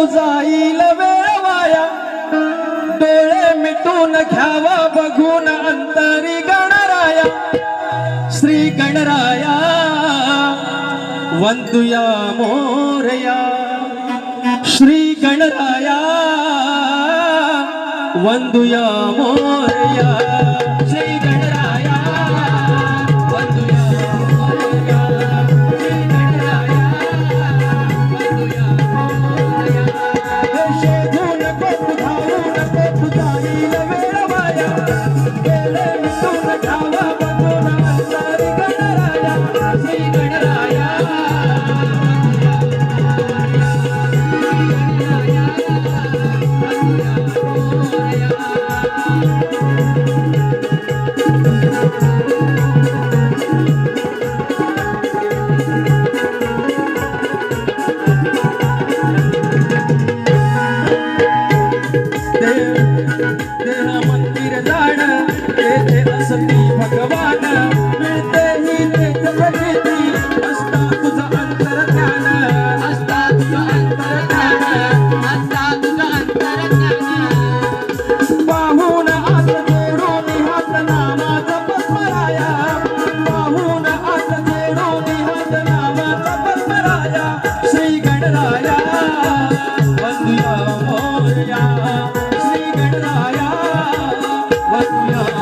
परंतु जाईल वेळ वाया डोळे मिटून घ्यावा बघून अंतरी Ganaraya. Shri Ganaraya वंदुया Morya. Shri Ganaraya वंदुया Morya. Shri Ganaraya. Let me turn Thank you. देते सती भगवान. मिळते ही देत प्रगती असता तुझं अंतर ध्यान असता तुझं अंतर ध्यान असता तुझं अंतर ध्यान पाहून आज जोडून हात नामाचा पद्मराया पाहून आज जोडून हात नामाचा पद्मराया श्री गणराया वंदिया मोरया.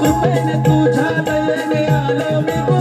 कृपेने तुझ्या दयेने आलो मी.